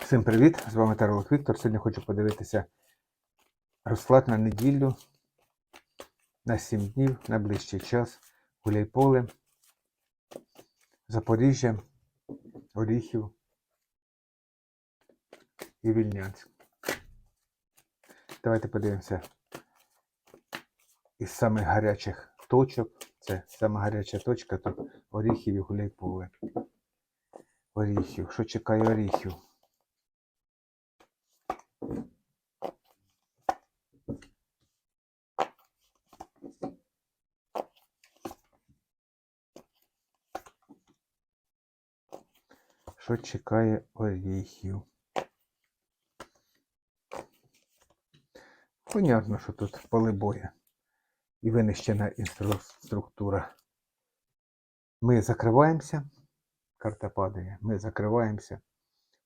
Всім привіт! З вами Таролог Віктор. Сьогодні хочу подивитися розклад на неділю на 7 днів, на ближчий час. Гуляйполе, Запоріжжя, Оріхів і Вільнянськ. Давайте подивимося із самих гарячих точок. Це сама гаряча точка тут Оріхів і Гуляйполе. Оріхів. Що чекає Оріхів? Що чекає оріхів? Понятно, що тут поле боя і винищена інфраструктура. Ми закриваємося. Карта падає. Ми закриваємося.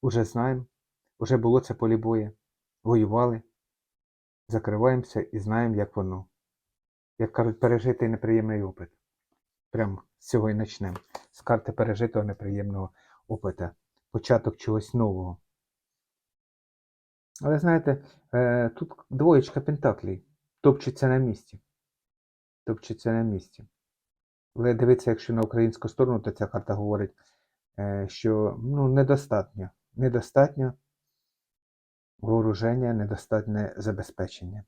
Уже знаємо. Уже було це поле боя. Воювали. Закриваємося і знаємо, як воно. Як кажуть, пережитий неприємний опит. Прям з цього і почнемо. З карти пережитого неприємного опита. Початок чогось нового. Але знаєте, е, тут двоєчка пентаклей. Топчеться на місці. Топчеться на місці. Але дивіться, якщо на українську сторону, то ця карта говорить, е, що ну, недостатньо. Недостатньо вооруження, недостатнє забезпечення.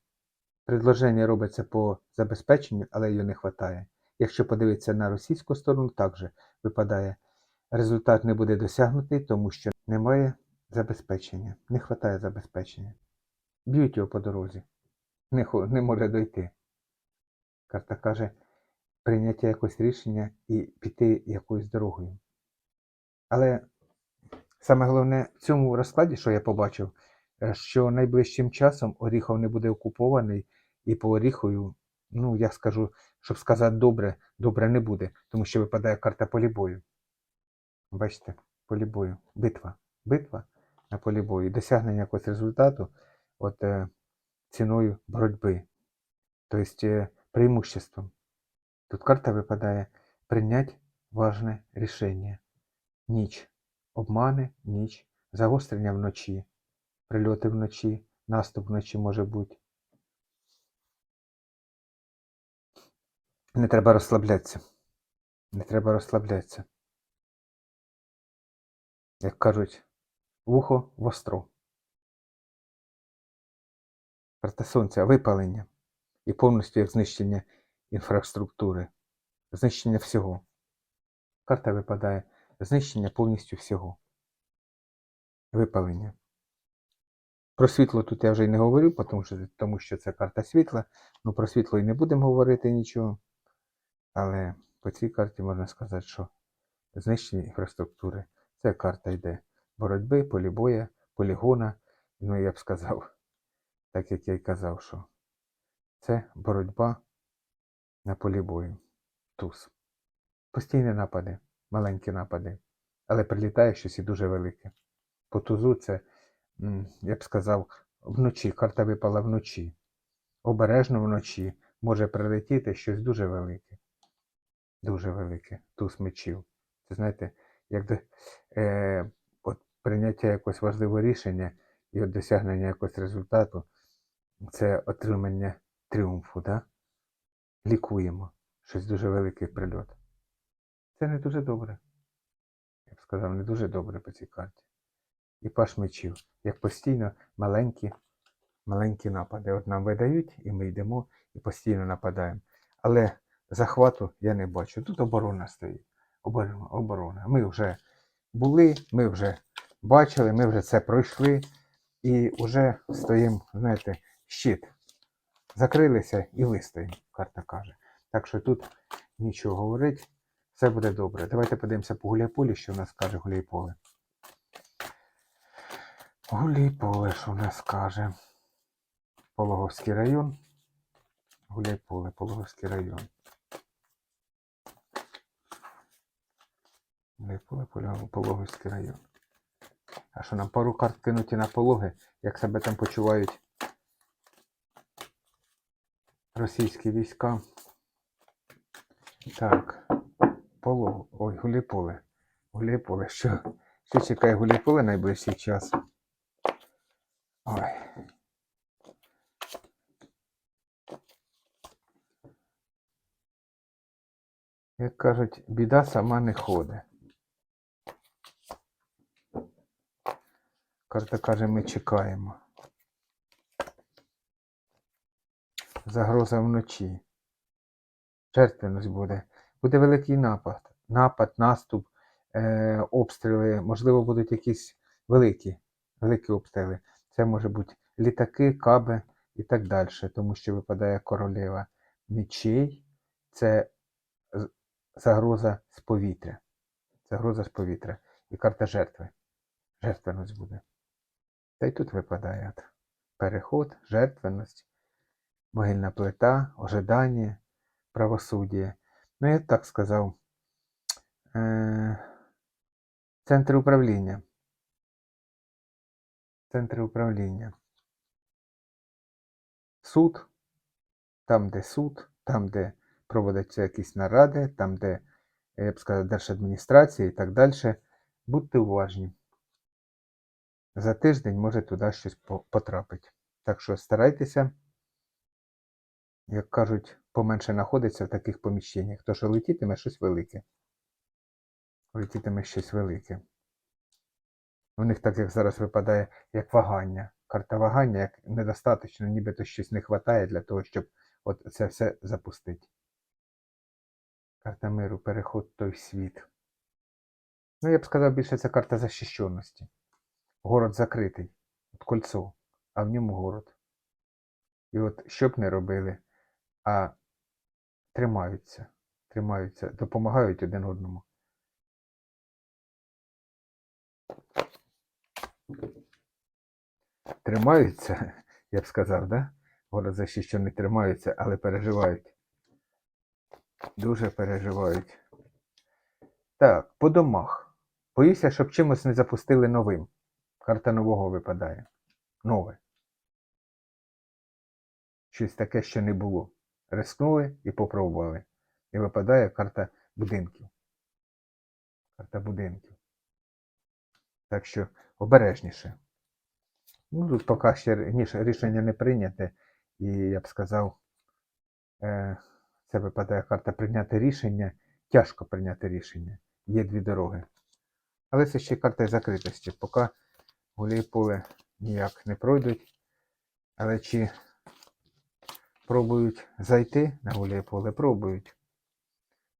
Предложення робиться по забезпеченню, але її не вистачає. Якщо подивитися на російську сторону, також випадає, результат не буде досягнутий, тому що немає забезпечення, не вистачає забезпечення. Б'ють його по дорозі, не, не може дойти. Карта каже, прийняття якогось рішення і піти якоюсь дорогою. Але саме головне в цьому розкладі, що я побачив, е, що найближчим часом Оріхов не буде окупований, і по Оріхову, ну я скажу, щоб сказати добре, добре не буде, тому що випадає карта полі бою. Бачите, полі бою. Битва. Битва на полі бою. Досягнення якогось результату от, е, ціною боротьби. Тобто е, преимуществом. Тут карта випадає прийняти важне рішення. Ніч. Обмани, ніч, загострення вночі, прильоти вночі, наступ вночі може бути. Не треба розслаблятися. Не треба розслаблятися. Як кажуть, вухо востро. Карта сонця випалення і повністю як знищення інфраструктури, знищення всього. Карта випадає знищення повністю всього. Випалення. Про світло тут я вже й не говорю, тому що, тому що це карта світла. Ну про світло і не будемо говорити нічого. Але по цій карті можна сказати, що знищення інфраструктури це карта йде боротьби, полібоя, полігона. Ну я б сказав, так як я й казав, що це боротьба на полі бою. Туз. Постійні напади, маленькі напади, але прилітає щось і дуже велике. По тузу це, я б сказав, вночі, карта випала вночі. Обережно вночі може прилетіти щось дуже велике. Дуже велике. Туз мечів. Це знаєте, як до- е, от прийняття якогось важливого рішення і от досягнення якогось результату це отримання тріумфу, да? лікуємо. Щось дуже великий прильот. Це не дуже добре. Я б сказав, не дуже добре по цій карті. І паш мечів, як постійно маленькі, маленькі напади. От нам видають, і ми йдемо і постійно нападаємо. Але захвату я не бачу. Тут оборона стоїть. Оборона. Ми вже були, ми вже бачили, ми вже це пройшли і вже стоїмо, знаєте, щит. Закрилися і вистоїмо, карта каже. Так що тут нічого говорить, все буде добре. Давайте подивимося по Гуляйполі, що в нас каже Гуляйполе. Гуляйполе, що в нас каже? Пологовський район. Гуляйполе, Пологовський район. Гуляйполе, Поля- Пологовський район. А що нам пару карт кинуті на пологи, як себе там почувають російські війська. Так, полог. Ой, Гуляйполе. Гуляйполе. Що, що чекає Гуляйполе найближчий час? Ой. Як кажуть, біда сама не ходить. Карта каже, ми чекаємо. Загроза вночі. Жертвеність буде. Буде великий напад. Напад, наступ, е, обстріли. Можливо, будуть якісь великі, великі обстріли. Це може бути літаки, каби і так далі, тому що випадає королева мечей. Це загроза з повітря. Загроза з повітря. І карта жертви. Жертвеність буде. Та й тут випадає переход, жертвеність, могильна плита, ожидання, правосуддя. Ну, я так сказав. Е- центр управління. Центр управління. Суд. Там, де суд, там, де проводяться якісь наради, там, де, я б сказав, держадміністрація і так далі. Будьте уважні. За тиждень може туди щось по- потрапить. Так що старайтеся, як кажуть, поменше знаходиться в таких поміщеннях. То що летітиме щось велике. Летітиме щось велике. У них так як зараз випадає, як вагання. Карта вагання, як недостаточно, нібито щось не вистачає для того, щоб от це все запустити. Карта миру, переход той світ. Ну, я б сказав, більше це карта захищеності. Город закритий, от кольцо, а в ньому город. І от що б не робили, а тримаються, тримаються, допомагають один одному. Тримаються, я б сказав, да? Город захищений тримаються, але переживають. Дуже переживають. Так, по домах. Боюся, щоб чимось не запустили новим. Карта нового випадає. Нове. Щось таке, що не було. Рискнули і попробували. І випадає карта будинків. Карта будинків. Так що обережніше. Ну, тут поки ще рішення не прийняте. І я б сказав, е, це випадає карта прийняти рішення. Тяжко прийняти рішення. Є дві дороги. Але це ще карта закритості. Поки гулі поле ніяк не пройдуть. Але чи пробують зайти на гулі поле, пробують.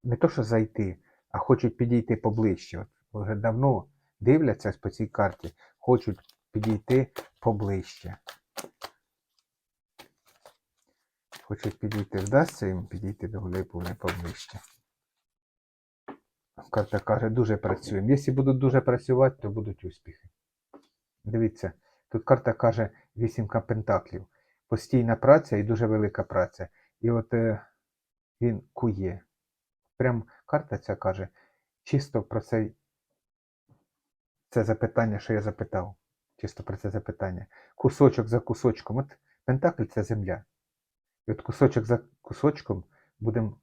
Не то, що зайти, а хочуть підійти поближче. От вже давно дивляться по цій карті, хочуть підійти поближче. Хочуть підійти, вдасться їм підійти до гулі поле поближче. Карта каже, дуже працюємо. Якщо будуть дуже працювати, то будуть успіхи. Дивіться, тут карта каже вісімка пентаклів. Постійна праця і дуже велика праця. І от е, він кує. Прям карта ця каже, чисто про це, це запитання, що я запитав. Чисто про це запитання. Кусочок за кусочком. От пентакль це земля. І от кусочок за кусочком будемо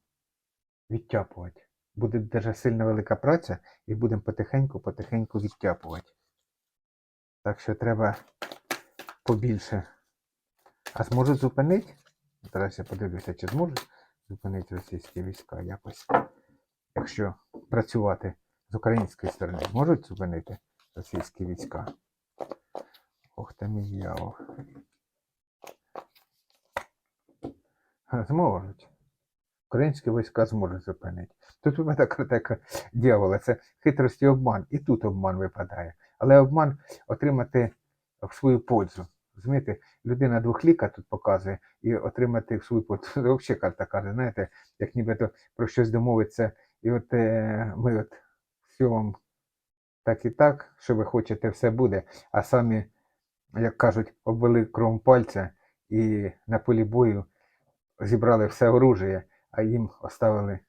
відтяпувати. Буде дуже сильна велика праця і будемо потихеньку-потихеньку відтяпувати. Так що треба побільше. А зможуть зупинити? Зараз я подивлюся, чи зможуть зупинити російські війська якось. Якщо працювати з української сторони, зможуть зупинити російські війська? Ох, там і дьявол. Зможуть. Українські війська зможуть зупинити. Тут випадає карта дьявола, це хитрість і обман. І тут обман випадає. Але обман отримати в свою пользу. Розумієте, людина двохліка тут показує і отримати в свою пользу. Це взагалі карта каже, знаєте, як нібито про щось домовиться. І от е, ми от все вам так і так, що ви хочете, все буде. А самі, як кажуть, обвели кровом пальця і на полі бою зібрали все оружие, а їм оставили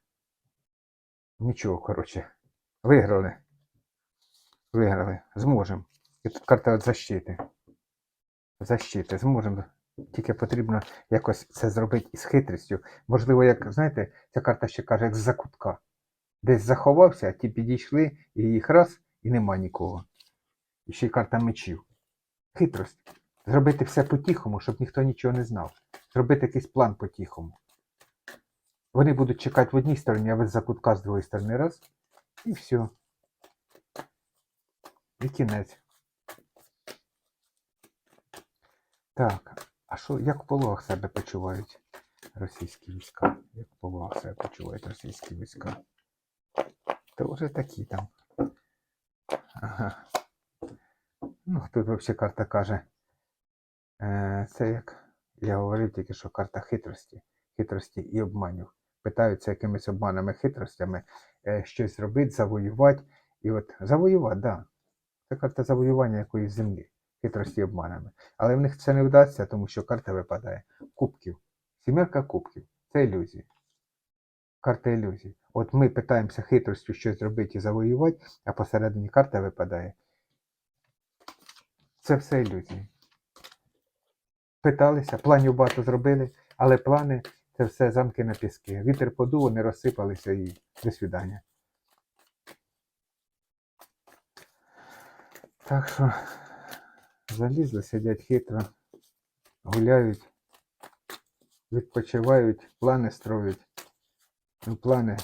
нічого, коротше. Виграли. Виграли. Зможемо. І тут карта от защити. Защити. Зможемо. Тільки потрібно якось це зробити із хитрістю. Можливо, як, знаєте, ця карта ще каже, як з закутка. Десь заховався, а ті підійшли, і їх раз, і нема нікого. І ще й карта мечів. Хитрость. Зробити все по-тихому, щоб ніхто нічого не знав. Зробити якийсь план по-тихому. Вони будуть чекати в одній стороні, а ви з-за кутка з другої сторони раз. І все. І кінець. Так, а що, як в пологах себе почувають російські війська? Як в пологах себе почувають російські війська? То вже такі там. Ага. Ну, тут взагалі карта каже. Е, це як я говорив тільки що карта хитрості, хитрості і обманів. Питаються якимись обманами, хитростями е, щось зробити, завоювати. І от завоювати, так. Да. Це карта завоювання якоїсь землі, хитрості обманами. Але в них це не вдасться, тому що карта випадає кубків. Сімерка кубків це ілюзії. Карта ілюзій. От ми питаємося хитростю щось зробити і завоювати, а посередині карта випадає. Це все ілюзії. Питалися, планів багато зробили, але плани це все замки на піски. Вітер подув, вони розсипалися і до свидання. Так що залізли, сидять хитро, гуляють, відпочивають, плани строють. Ну, плани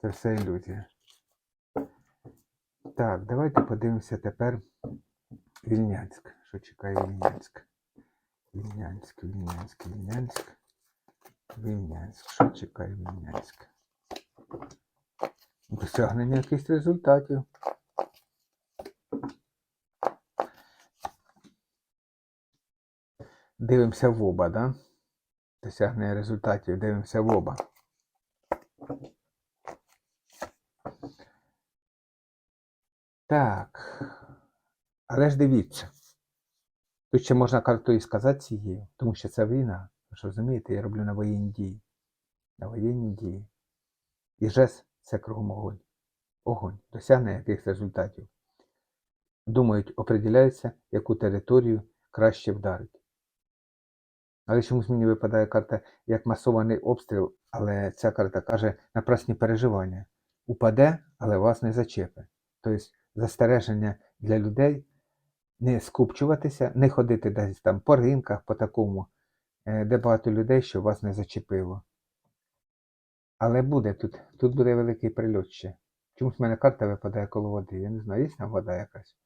це все ілюзія. Так, давайте подивимося тепер Вільнянськ. Що чекає Вільнянськ? Вільнянськ, Вільнянськ, Вільнянськ. Вільнянськ. Що чекає Вільнянськ? Досягнення якихось результатів. Дивимося в оба, да? Досягнення результатів. Дивимося в оба. Так. Але ж дивіться. Тут ще можна карту і сказати цією, тому що це війна. Ви ж розумієте, я роблю на воєнні дії. На воєнні дії. І жест це кругом огонь. Огонь. Досягне яких результатів. Думають, определяється, яку територію краще вдарить. Але чомусь мені випадає карта як масований обстріл, але ця карта каже напрасні переживання. Упаде, але вас не зачепе. Тобто застереження для людей не скупчуватися, не ходити десь там по ринках, по такому, е, де багато людей, що вас не зачепило. Але буде тут, тут буде великий прильот ще. Чомусь в мене карта випадає коло води. Я не знаю, є там вода якась.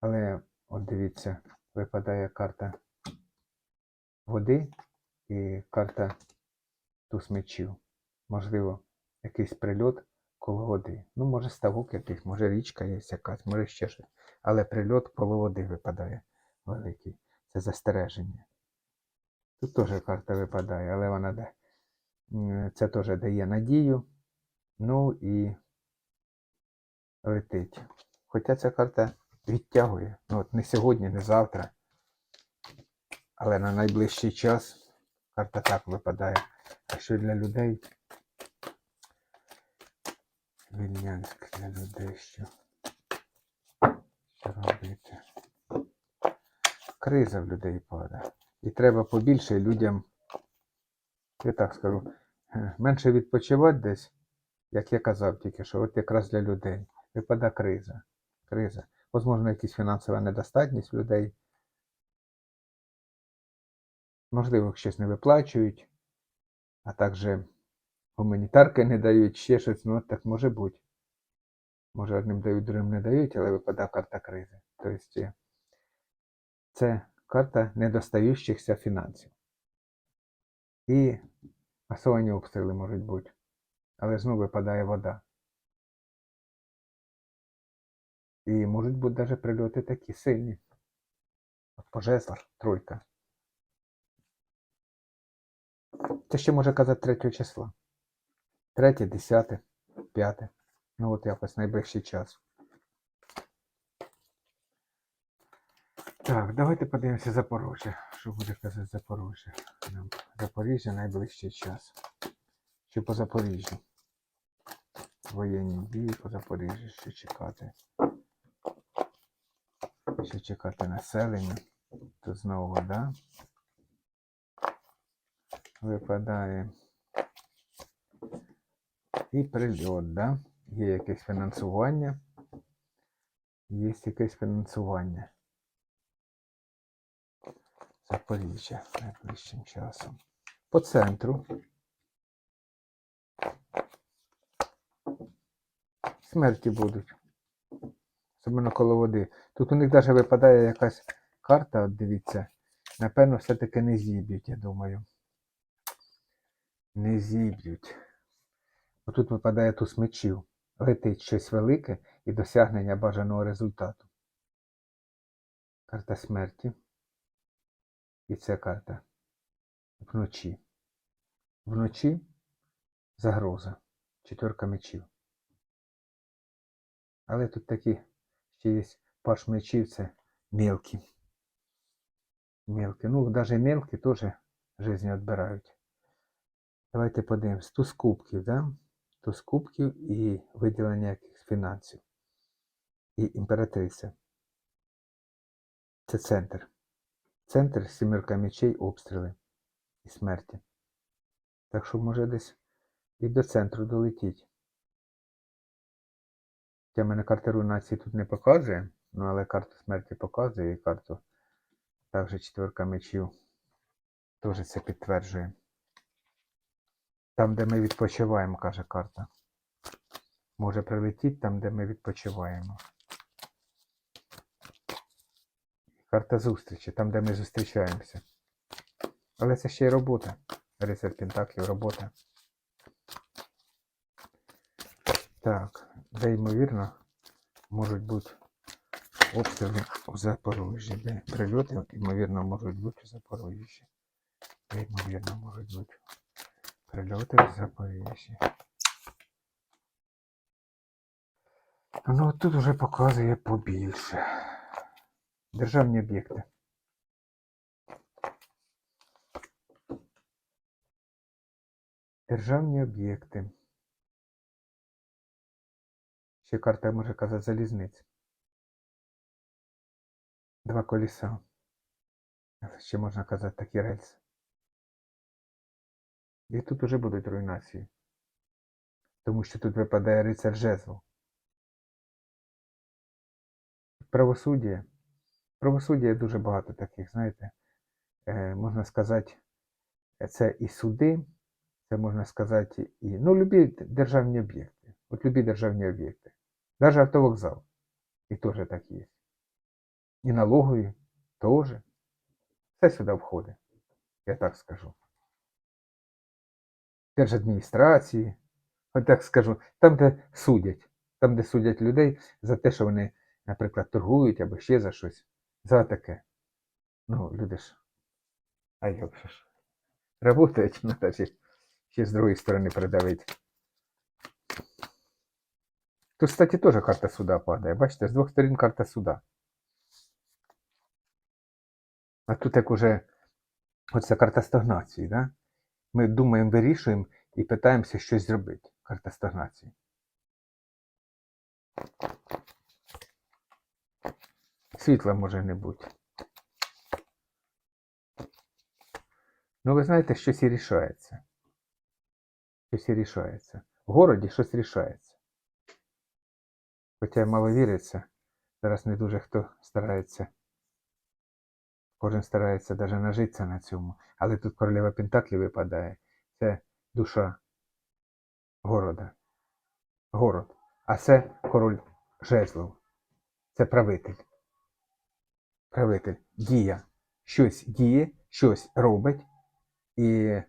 Але от дивіться, випадає карта води і карта туз мечів. Можливо, якийсь прильот коло води. Ну, може, ставок якийсь, може річка є якась, може ще щось. Але прильот коло води випадає великий. Це застереження. Тут теж карта випадає, але вона де. Це теж дає надію. Ну і летить. Хоча ця карта відтягує. Ну, от не сьогодні, не завтра. Але на найближчий час карта так випадає. А що для людей? Вільнянськ для людей що? Що робити? Криза в людей падає. І треба побільше людям, я так скажу, е, менше відпочивати десь, як я казав тільки, що от якраз для людей. Випадає криза. Криза. Можливо, якась фінансова недостатність людей. Можливо, щось не виплачують, а також гуманітарки не дають, ще щось, ну так може бути. Може, одним дають, другим не дають, але випадає карта кризи. Тобто це карта недостаючихся фінансів. І масовані обстріли можуть бути. Але знову випадає вода. І можуть бути навіть прильоти такі сильні. От пожезлар, тройка. Це ще може казати 3 числа. 3, 10, 5. Ну от якось найближчий час. Так, давайте подивимося Запорожжя. Що буде казати Запорожжя? Нам Запоріжжя найближчий час. Що по Запоріжжю? Воєнні дії по Запоріжжю, що чекати. Що чекати населення. Тут знову вода. Випадає. І прильот, да? Є якесь фінансування. Є якесь фінансування. Запоріжжя найближчим часом. По центру. Смерті будуть. Особливо коло води. Тут у них навіть випадає якась карта, от дивіться. Напевно, все-таки не зіб'ють, я думаю. Не зіб'ють. Отут випадає туз мечів. Летить щось велике і досягнення бажаного результату. Карта смерті. І це карта вночі. Вночі загроза. Четверка мечів. Але тут такі ще є паш мечів, це мелкі. Мелкі. Ну, навіть мелкі теж жизнь відбирають. Давайте подивимось. Туз кубків, да? Туз кубків і виділення якихось фінансів. І імператриця. Це центр. Центр сімерка мечей, обстріли і смерті. Так що може десь і до центру долетіть. Хоча мене карта руйнації тут не показує, ну але карту смерті показує і карту також четверка мечів теж це підтверджує. Там, де ми відпочиваємо, каже карта. Може прилетіти там, де ми відпочиваємо. Карта зустрічі, там, де ми зустрічаємося. Але це ще й робота. Рицар Пентаклів, робота. Так, де ймовірно можуть бути обстріли у Запоріжжі. Де прильоти, ймовірно, можуть бути у Запоріжжі. Де ймовірно можуть бути прильоти у Запоріжжі. Ну, тут вже показує побільше. Державні об'єкти. Державні об'єкти. Ще карта може казати залізниць. Два коліса. Ще можна казати такі рельси. І тут уже будуть руйнації. Тому що тут випадає рицар жезлу. Правосуддя. Правосуддя дуже багато таких, знаєте, е, можна сказати, це і суди, це можна сказати, і ну, любі державні об'єкти. От любі державні об'єкти. Навіть автовокзал. І теж так є. І налогові теж. Все сюди входить. Я так скажу. Держадміністрації, от так скажу, там, де судять, там, де судять людей за те, що вони, наприклад, торгують або ще за щось. За таке. Ну, люди ж. А як же ж? Работають, треба ще, з другої сторони придавити. Тут, кстати, теж карта суда падає. Бачите, з двох сторін карта суда. А тут як уже оця карта стагнації, да? Ми думаємо, вирішуємо і питаємося щось зробити. Карта стагнації. Світла може не бути. Ну, ви знаєте, щось і рішається. Щось і рішається. В городі щось рішається. Хоча мало віриться, зараз не дуже хто старається. Кожен старається навіть нажитися на цьому. Але тут королева Пентаклі випадає. Це душа города. Город. А це король жезлов. Це правитель. Правитель. Дія. Щось діє, щось робить. І,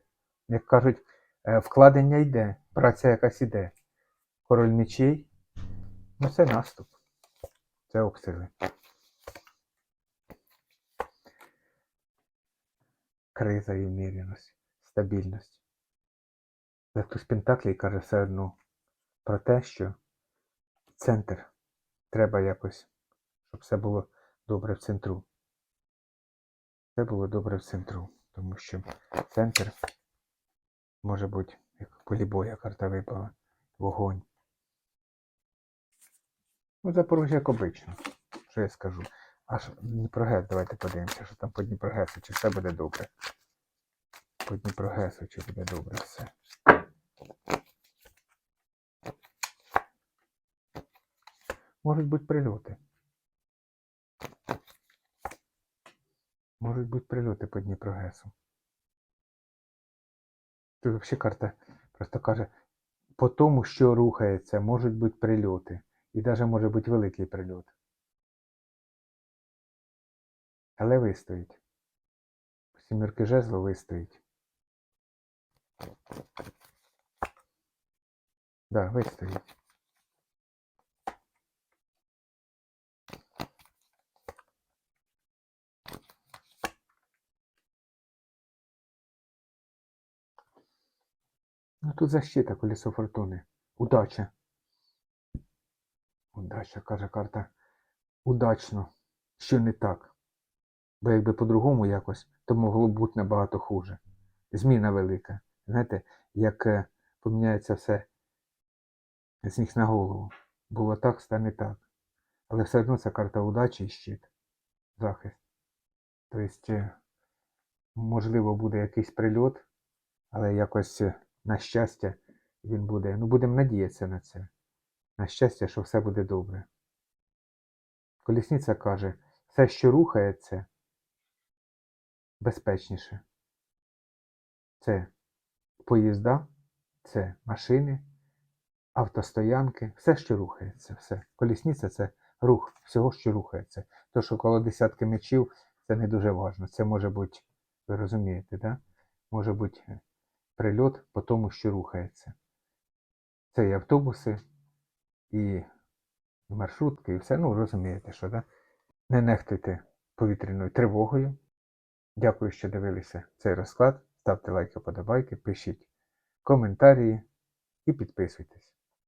як кажуть, е, вкладення йде, праця якась іде. Король мечей. Ну, це наступ. Це обстріли. Криза і вміряність, стабільність. Але хтось Пентаклі каже все одно про те, що центр треба якось, щоб все було добре в центру. Все було добре в центру, тому що центр може бути, як полі боя карта випала, вогонь. Ну, Запорожжя як обично, що я скажу. Аж Дніпрогес, давайте подивимося, що там по Дніпрогесу, чи все буде добре. По Дніпрогесу, чи буде добре все. Можуть бути прильоти. Можуть бути прильоти по Дніпрогесу. Тут взагалі карта просто каже, по тому, що рухається, можуть бути прильоти. І навіть може бути великий прильот. Але вистоїть. Сімірки жезло вистоїть. Да, вистоїть. Ну тут защита, колесо фортуни. Удача. Удача, каже карта. Удачно. Що не так. Бо якби по-другому якось, то могло б бути набагато хуже. Зміна велика. Знаєте, як е, поміняється все з ніг на голову. Було так, стане так. Але все одно це карта удачі і щит. Захист. Тобто, е, можливо, буде якийсь прильот, але якось е, на щастя він буде. Ну, будемо надіятися на це. На щастя, що все буде добре. Колісниця каже, все, що рухається, безпечніше. Це поїзда, це машини, автостоянки, все, що рухається, все. Колісниця це рух всього, що рухається. То, що коло десятки мечів, це не дуже важливо. Це може бути, ви розумієте, да? може бути е, прильот по тому, що рухається. Це і автобуси, і маршрутки, і все. Ну, розумієте, що, да? Не нехтуйте повітряною тривогою. Дякую, що дивилися цей розклад. Ставте лайки, подобайки, пишіть коментарі і підписуйтесь.